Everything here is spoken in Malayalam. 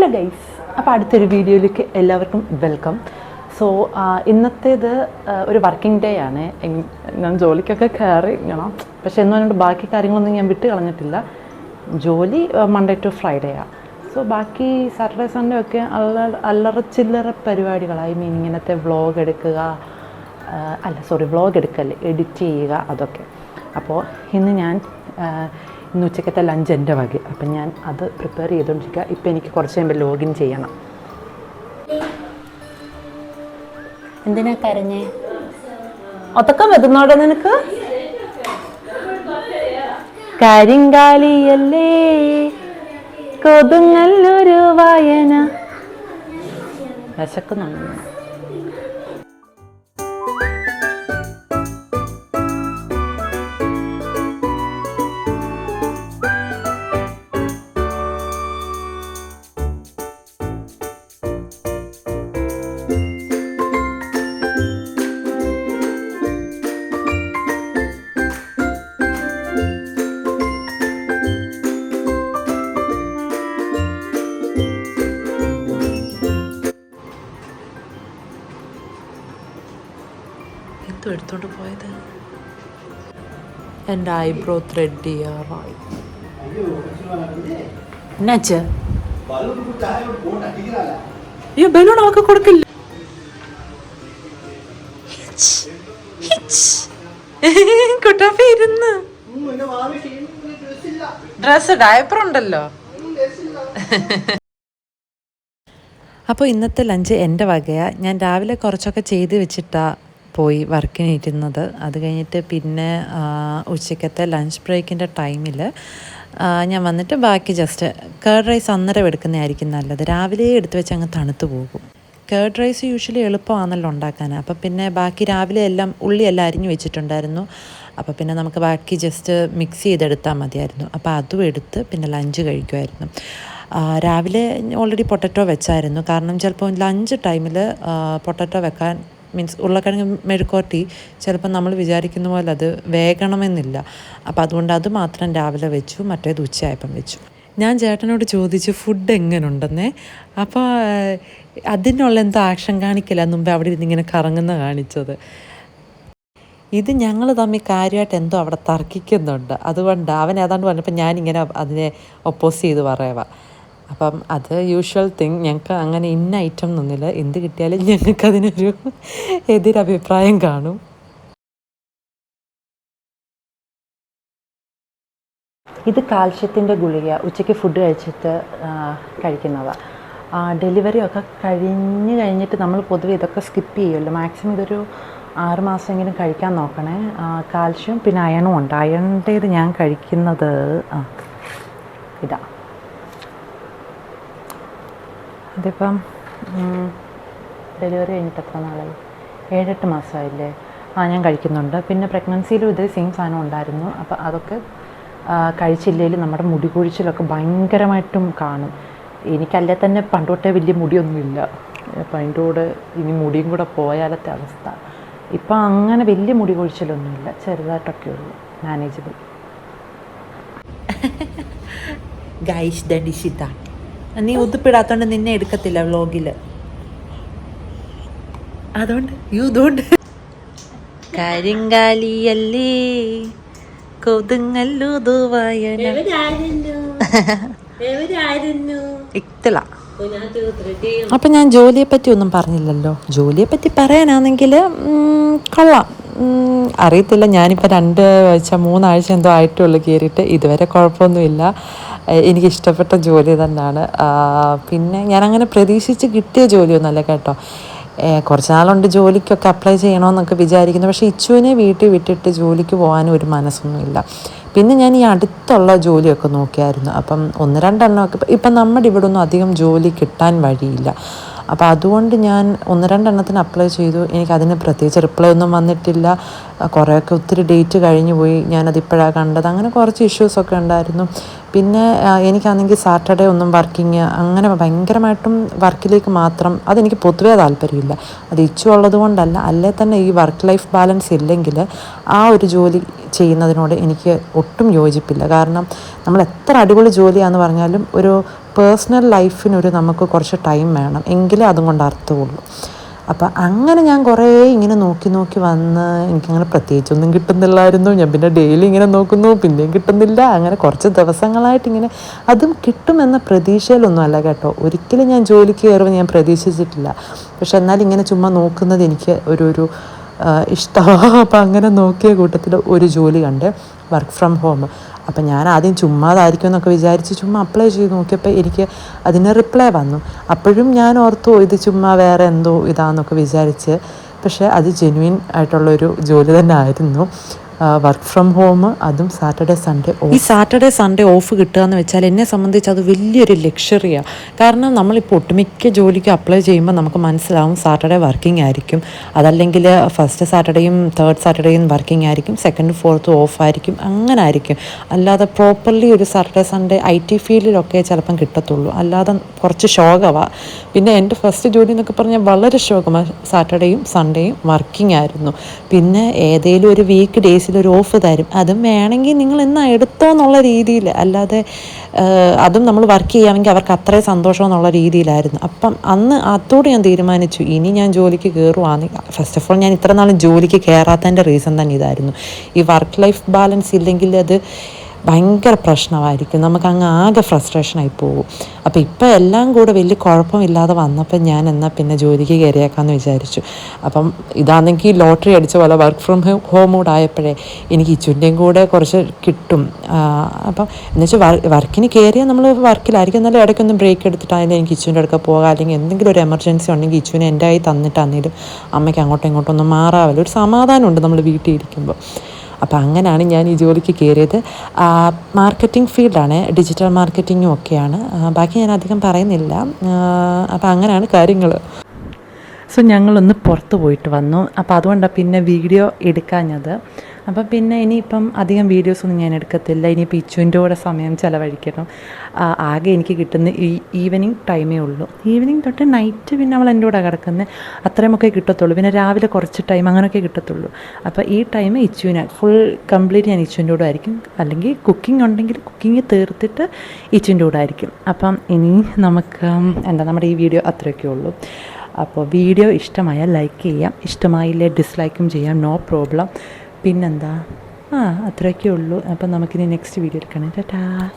ഹലോ ഗൈസ് അപ്പോൾ അടുത്തൊരു വീഡിയോയിലേക്ക് എല്ലാവർക്കും വെൽക്കം. സോ ഇന്നത്തേത് ഒരു വർക്കിംഗ് ഡേ ആണ്. ഞാൻ ജോലിക്കൊക്കെ കയറി ഇങ്ങണം പക്ഷേ എന്നും പറഞ്ഞിട്ട് ബാക്കി കാര്യങ്ങളൊന്നും ഞാൻ വിട്ട് കളഞ്ഞിട്ടില്ല. ജോലി മൺഡേ ടു ഫ്രൈഡേ ആണ് സോ ബാക്കി സാറ്റർഡേ സൺഡേ ഒക്കെ അല്ല അല്ലറ ചില്ലറ പരിപാടികൾ ഐ മീൻ ഇങ്ങനത്തെ വ്ളോഗ് എടുക്കുക അല്ല സോറി വ്ളോഗ് എടുക്കല്ലേ എഡിറ്റ് ചെയ്യുക അതൊക്കെ. അപ്പോൾ ഇന്ന് ഞാൻ ഇന്ന് ഉച്ചക്കത്തെ ലഞ്ച് എന്റെ വക. അപ്പം ഞാൻ അത് പ്രിപ്പയർ ചെയ്തുകൊണ്ടിരിക്കുക. ഇപ്പം എനിക്ക് കുറച്ച് കഴിയുമ്പോൾ ലോഗിൻ ചെയ്യണം. എന്തിനാ കരഞ്ഞേ? ഒത്തക്കം വെതുന്നോടെ നിനക്ക്? കരിങ്കാലിയല്ലേ? കൊതുങ്ങല്ലൊരു വായന. വിശക്കുന്നുണ്ട്? എന്തോ എടുത്തോണ്ട് പോയത്. എന്റെ ഐബ്രോ ത്രെഡ് ചെയ്യാറായി. എന്നാച്ച് ബലൂൺ അവൾക്ക് കൊടുക്കില്ല. ഡ്രസ് ഡയപ്പർ ഉണ്ടല്ലോ. അപ്പോൾ ഇന്നത്തെ ലഞ്ച് എന്റെ വകയാണ് ഞാൻ രാവിലെ കുറച്ചൊക്കെ ചെയ്ത് വെച്ചിട്ടാ പോയി വർക്കിന് ഇരുന്നത് അത് കഴിഞ്ഞിട്ട് പിന്നെ ഉച്ചക്കത്തെ ലഞ്ച് ബ്രേക്കിന്റെ ടൈമിൽ ഞാൻ വന്നിട്ട് ബാക്കി ജസ്റ്റ് കേർഡ് റൈസ് അന്നേരം എടുക്കുന്നതായിരിക്കും നല്ലത്. രാവിലെ എടുത്തു വെച്ച് അങ്ങ് തണുത്തു പോകും. കേർഡ് റൈസ് യൂഷ്വലി എളുപ്പമാണല്ലോ ഉണ്ടാക്കാൻ. അപ്പം പിന്നെ ബാക്കി രാവിലെ എല്ലാം ഉള്ളിയെല്ലാം അരിഞ്ഞു വെച്ചിട്ടുണ്ടായിരുന്നു. അപ്പോൾ പിന്നെ നമുക്ക് ബാക്കി ജസ്റ്റ് മിക്സ് ചെയ്തെടുത്താൽ മതിയായിരുന്നു. അപ്പോൾ അതും എടുത്ത് പിന്നെ ലഞ്ച് കഴിക്കുമായിരുന്നു. രാവിലെ ഓൾറെഡി പൊട്ടറ്റോ വെച്ചായിരുന്നു. കാരണം ചിലപ്പോൾ ലഞ്ച് ടൈമിൽ പൊട്ടറ്റോ വെക്കാൻ മീൻസ് ഉരുളക്കിഴങ്ങ് മെഴുക്കോട്ടി ചിലപ്പോൾ നമ്മൾ വിചാരിക്കുന്ന പോലെ അത് വേഗണമെന്നില്ല അപ്പോൾ അതുകൊണ്ട് അത് മാത്രം രാവിലെ വെച്ചു മറ്റേത് ഉച്ചയായപ്പം വെച്ചു. ഞാൻ ചേട്ടനോട് ചോദിച്ചു ഫുഡ് എങ്ങനെയുണ്ടെന്നേ അപ്പോൾ അതിനുള്ള എന്തോ ആക്ഷൻ കാണിക്കില്ല മുമ്പേ അവിടെ ഇരുന്ന് ഇങ്ങനെ കറങ്ങുന്ന കാണിച്ചത്. ഇത് ഞങ്ങൾ തമ്മിൽ കാര്യമായിട്ട് എന്തോ അവിടെ തർക്കിക്കുന്നുണ്ട്. അതുകൊണ്ട് അവൻ ഏതാണ്ട് പറഞ്ഞപ്പോൾ ഞാനിങ്ങനെ അതിനെ ഒപ്പോസ് ചെയ്ത് പറയുക അപ്പം അത് യൂഷ്വൽ തിങ് ഞങ്ങൾക്ക് അങ്ങനെ ഇന്ന ഐറ്റം ഒന്നുമില്ല എന്ത് കിട്ടിയാലും ഞങ്ങൾക്ക് അതിനൊരു എതിരഭിപ്രായം കാണും. ഇത് കാൽഷ്യത്തിന്റെ ഗുളിക ഉച്ചയ്ക്ക് ഫുഡ് കഴിച്ചിട്ട് കഴിക്കുന്നതാണ് ഡെലിവറി ഒക്കെ കഴിഞ്ഞ് കഴിഞ്ഞിട്ട് നമ്മൾ പൊതുവെ ഇതൊക്കെ സ്കിപ്പ് ചെയ്യുമല്ലോ. മാക്സിമം ഇതൊരു ആറുമാസമെങ്കിലും കഴിക്കാൻ നോക്കണേ. കാൽഷ്യം പിന്നെ അയണും ഉണ്ട്. അയണിന്റേത് ഞാൻ കഴിക്കുന്നത് ആ ഇതാ ഇതിപ്പം ഡെലിവറി കഴിഞ്ഞിട്ട് എത്ര നാളായി? ഏഴെട്ട് മാസമായില്ലേ? ആ ഞാൻ കഴിക്കുന്നുണ്ട്. പിന്നെ പ്രഗ്നൻസിയിലും ഇതേ സെയിം സാധനം ഉണ്ടായിരുന്നു. അപ്പോൾ അതൊക്കെ കഴിച്ചില്ലെങ്കിൽ നമ്മുടെ മുടി കൊഴിച്ചിലൊക്കെ ഭയങ്കരമായിട്ടും കാണും. എനിക്കല്ലേ തന്നെ പണ്ടോട്ടേ വലിയ മുടിയൊന്നുമില്ല. അപ്പം അതിന്റെ കൂടെ ഇനി മുടിയും കൂടെ പോയാലത്തെ അവസ്ഥ. ഇപ്പം അങ്ങനെ വലിയ മുടി കൊഴിച്ചിലൊന്നുമില്ല. ചെറുതായിട്ടൊക്കെ ഉള്ളൂ. മാനേജബിൾ ഗൈഷ് ദഡിഷിത നീ ഉതുപ്പിടാത്തോണ്ട് നിന്നെ എടുക്കത്തില്ല വ്ലോഗിൽ അതുകൊണ്ട് യു ഇതുകൊണ്ട്. കരിങ്കാലിയല്ലേ? കൊതുങ്ങല്ലുതുവായന അപ്പൊ ഞാൻ ജോലിയെ പറ്റി ഒന്നും പറഞ്ഞില്ലല്ലോ. ജോലിയെ പറ്റി പറയാനാണെങ്കിൽ കൊള്ളാം. അറിയത്തില്ല. ഞാനിപ്പോൾ രണ്ട് ആഴ്ച മൂന്നാഴ്ച എന്തോ ആയിട്ടുള്ളൂ കയറിയിട്ട്. ഇതുവരെ കുഴപ്പമൊന്നുമില്ല. ഏഹ് എനിക്ക് ഇഷ്ടപ്പെട്ട ജോലി തന്നെയാണ് പിന്നെ ഞാനങ്ങനെ പ്രതീക്ഷിച്ച് കിട്ടിയ ജോലിയൊന്നുമല്ല കേട്ടോ. കുറച്ച് നാളുണ്ട് ജോലിക്കൊക്കെ അപ്ലൈ ചെയ്യണമെന്നൊക്കെ വിചാരിക്കുന്നു. പക്ഷേ ഇച്ചുവിനെ വീട്ടിൽ വിട്ടിട്ട് ജോലിക്ക് പോകാനും ഒരു മനസ്സൊന്നുമില്ല. പിന്നെ ഞാൻ ഈ അടുത്തുള്ള ജോലിയൊക്കെ നോക്കിയായിരുന്നു. അപ്പം ഒന്ന് രണ്ടെണ്ണമൊക്കെ. ഇപ്പം നമ്മുടെ ഇവിടെ ഒന്നും അധികം ജോലി കിട്ടാൻ വഴിയില്ല. അപ്പോൾ അതുകൊണ്ട് ഞാൻ ഒന്ന് രണ്ടെണ്ണത്തിന് അപ്ലൈ ചെയ്തു. എനിക്ക് അതിന് പ്രത്യേകിച്ച് റിപ്ലൈ ഒന്നും വന്നിട്ടില്ല. കുറേയൊക്കെ ഒത്തിരി ഡേറ്റ് കഴിഞ്ഞു പോയി. ഞാനതിപ്പോഴാണ് കണ്ടത്. അങ്ങനെ കുറച്ച് ഇഷ്യൂസൊക്കെ ഉണ്ടായിരുന്നു. പിന്നെ എനിക്കാണെങ്കിൽ സാറ്റർഡേ ഒന്നും വർക്കിങ് അങ്ങനെ ഭയങ്കരമായിട്ടും വർക്കിലേക്ക് മാത്രം അതെനിക്ക് പൊതുവേ താല്പര്യമില്ല. അത് ഇച്ചു കൊണ്ടല്ല. അല്ലേ തന്നെ ഈ വർക്ക് ലൈഫ് ബാലൻസ് ഇല്ലെങ്കിൽ ആ ഒരു ജോലി ചെയ്യുന്നതിനോട് എനിക്ക് ഒട്ടും യോജിപ്പില്ല. കാരണം നമ്മൾ എത്ര അടിപൊളി ജോലിയാണെന്ന് പറഞ്ഞാലും ഒരു പേഴ്സണൽ ലൈഫിനൊരു നമുക്ക് കുറച്ച് ടൈം വേണം. എങ്കിലേ അതും കൊണ്ട് അർത്ഥമുള്ളൂ. അപ്പം അങ്ങനെ ഞാൻ കുറേ ഇങ്ങനെ നോക്കി നോക്കി വന്ന് എനിക്കങ്ങനെ പ്രത്യേകിച്ചൊന്നും കിട്ടുന്നില്ലായിരുന്നു. ഞാൻ പിന്നെ ഡെയിലി ഇങ്ങനെ നോക്കുന്നു പിന്നെയും കിട്ടുന്നില്ല. അങ്ങനെ കുറച്ച് ദിവസങ്ങളായിട്ട് ഇങ്ങനെ അതും കിട്ടുമെന്ന പ്രതീക്ഷയിലൊന്നും അല്ല കേട്ടോ. ഒരിക്കലും ഞാൻ ജോലിക്ക് കയറുമെന്ന് ഞാൻ പ്രതീക്ഷിച്ചിട്ടില്ല. പക്ഷെ എന്നാൽ ഇങ്ങനെ ചുമ്മാ നോക്കുന്നത് എനിക്ക് ഒരു ഒരു ഇഷ്ടമാണ് അപ്പം അങ്ങനെ നോക്കിയ കൂട്ടത്തിൽ ഒരു ജോലി കണ്ട് വർക്ക് ഫ്രം ഹോം. അപ്പം ഞാൻ ആദ്യം ചുമ്മാതായിരിക്കും എന്നൊക്കെ വിചാരിച്ച് ചുമ്മാ അപ്ലൈ ചെയ്ത് നോക്കിയപ്പോൾ എനിക്ക് അതിന് റിപ്ലൈ വന്നു. അപ്പോഴും ഞാൻ ഓർത്തു ഇത് ചുമ്മാ വേറെ എന്തോ ഇതാന്നൊക്കെ വിചാരിച്ച്. പക്ഷേ അത് ജെന്വിൻ ആയിട്ടുള്ളൊരു ജോലി തന്നെ ആയിരുന്നു. വർക്ക് ഫ്രം ഹോം അതും സാറ്റർഡേ സൺഡേ ഈ സാറ്റർഡേ സൺഡേ ഓഫ് കിട്ടുക എന്ന് വെച്ചാൽ എന്നെ സംബന്ധിച്ച് അത് വലിയൊരു ലക്ഷറിയാണ് കാരണം നമ്മളിപ്പോൾ ഒട്ടുമിക്ക ജോലിക്ക് അപ്ലൈ ചെയ്യുമ്പോൾ നമുക്ക് മനസ്സിലാവും സാറ്റർഡേ വർക്കിംഗ് ആയിരിക്കും. അതല്ലെങ്കിൽ ഫസ്റ്റ് സാറ്റർഡേയും തേർഡ് സാറ്റർഡേയും വർക്കിംഗ് ആയിരിക്കും. സെക്കൻഡ് ഫോർത്ത് ഓഫ് ആയിരിക്കും. അങ്ങനെ ആയിരിക്കും. അല്ലാതെ പ്രോപ്പർലി ഒരു സാറ്റർഡേ സൺഡേ ഐ ടി ഫീൽഡിലൊക്കെ ചിലപ്പം കിട്ടത്തുള്ളൂ. അല്ലാതെ കുറച്ച് ശോകമാണ് പിന്നെ എന്റെ ഫസ്റ്റ് ജോലി എന്നൊക്കെ പറഞ്ഞാൽ വളരെ ശോകമാണ്. സാറ്റർഡേയും സൺഡേയും വർക്കിംഗ് ആയിരുന്നു. പിന്നെ ഏതെങ്കിലും ഒരു വീക്ക് ഡേയ്സിൽ ഒരു ഓഫ് തരും. അതും വേണമെങ്കിൽ നിങ്ങൾ എന്നാ എടുത്തോ എന്നുള്ള രീതിയിൽ അല്ലാതെ അതും നമ്മൾ വർക്ക് ചെയ്യുകയാണെങ്കിൽ അവർക്ക് അത്രയും സന്തോഷം എന്നുള്ള രീതിയിലായിരുന്നു. അപ്പം അന്ന് അതോട് ഞാൻ തീരുമാനിച്ചു ഇനി ഞാൻ ജോലിക്ക് കയറുവാണെങ്കിൽ ഫസ്റ്റ് ഓഫ് ഓൾ ഞാൻ ഇത്ര നാളും ജോലിക്ക് കയറാത്തതിന്റെ റീസൺ തന്നെ ഇതായിരുന്നു. ഈ വർക്ക് ലൈഫ് ബാലൻസ് ഇല്ലെങ്കിൽ അത് ഭയങ്കര പ്രശ്നമായിരിക്കും. നമുക്ക് അങ്ങ് ആകെ ഫ്രസ്ട്രേഷനായി പോകും. അപ്പോൾ ഇപ്പോൾ എല്ലാം കൂടെ വലിയ കുഴപ്പമില്ലാതെ വന്നപ്പോൾ ഞാൻ എന്നാൽ പിന്നെ ജോലിക്ക് കയറിയേക്കാമെന്ന് വിചാരിച്ചു. അപ്പം ഇതാണെങ്കിൽ ലോട്ടറി അടിച്ച പോലെ വർക്ക് ഫ്രം ഹോം കൂടെ ആയപ്പോഴേ എനിക്ക് ഇച്ചുന്റെയും കൂടെ കുറച്ച് കിട്ടും. അപ്പം എന്നുവെച്ചാൽ വർക്കിന് കയറിയാൽ നമ്മൾ വർക്കിലായിരിക്കും എന്നാലും ഇടയ്ക്കൊന്നും ബ്രേക്ക് എടുത്തിട്ടായാലും എനിക്ക് ഇച്ചുവിന്റെ അടുക്ക പോകാം. അല്ലെങ്കിൽ എന്തെങ്കിലും ഒരു എമർജൻസി ഉണ്ടെങ്കിൽ ഇച്ചുവിനെ എന്റെ ആയി തന്നിട്ടാണെങ്കിലും അമ്മയ്ക്ക് അങ്ങോട്ടും ഇങ്ങോട്ടും ഒന്നും മാറാവില്ല. ഒരു സമാധാനമുണ്ട് നമ്മൾ വീട്ടിൽ ഇരിക്കുമ്പോൾ അപ്പോൾ അങ്ങനെയാണ് ഞാൻ ഈ ജോലിക്ക് കയറിയത്. മാർക്കറ്റിംഗ് ഫീൽഡാണ് ഡിജിറ്റൽ മാർക്കറ്റിങ്ങും ഒക്കെയാണ്. ബാക്കി ഞാൻ അധികം പറയുന്നില്ല. അപ്പോൾ അങ്ങനെയാണ് കാര്യങ്ങൾ. സോ ഞങ്ങളൊന്ന് പുറത്ത് പോയിട്ട് വന്നു. അപ്പോൾ അതുകൊണ്ടാണ് പിന്നെ വീഡിയോ എടുക്കാഞ്ഞത്. അപ്പം പിന്നെ ഇനിയിപ്പം അധികം വീഡിയോസൊന്നും ഞാൻ എടുക്കത്തില്ല. ഇനിയിപ്പോൾ ഇച്ചുവിന്റെ കൂടെ സമയം ചിലവഴിക്കണം. ആകെ എനിക്ക് കിട്ടുന്ന ഈ ഈവനിങ് ടൈമേ ഉള്ളൂ. ഈവനിങ് തൊട്ട് നൈറ്റ് പിന്നെ അവൾ എന്റെ കൂടെ കിടക്കുന്നത് അത്രയുമൊക്കെ കിട്ടത്തുള്ളൂ. പിന്നെ രാവിലെ കുറച്ച് ടൈം അങ്ങനെയൊക്കെ കിട്ടത്തുള്ളൂ. അപ്പോൾ ഈ ടൈം ഇച്ചുവിന് ഫുൾ കംപ്ലീറ്റ് ഞാൻ ഇച്ചുവിന്റെ കൂടെ ആയിരിക്കും. അല്ലെങ്കിൽ കുക്കിംഗ് ഉണ്ടെങ്കിൽ കുക്കിംഗ് തീർത്തിട്ട് ഇച്ചുവിന്റെ കൂടെ ആയിരിക്കും. അപ്പം ഇനി നമുക്ക് എന്താ നമ്മുടെ ഈ വീഡിയോ അത്രയൊക്കെ ഉള്ളൂ. അപ്പോൾ വീഡിയോ ഇഷ്ടമായാൽ ലൈക്ക് ചെയ്യാം. ഇഷ്ടമായില്ലേ ഡിസ്ലൈക്കും ചെയ്യാം. നോ പ്രോബ്ലം പിന്നെന്താ? ആ അത്രയൊക്കെ ഉള്ളൂ അപ്പം നമുക്കിനി നെക്സ്റ്റ് വീഡിയോ എടുക്കണം. ടാറ്റാ.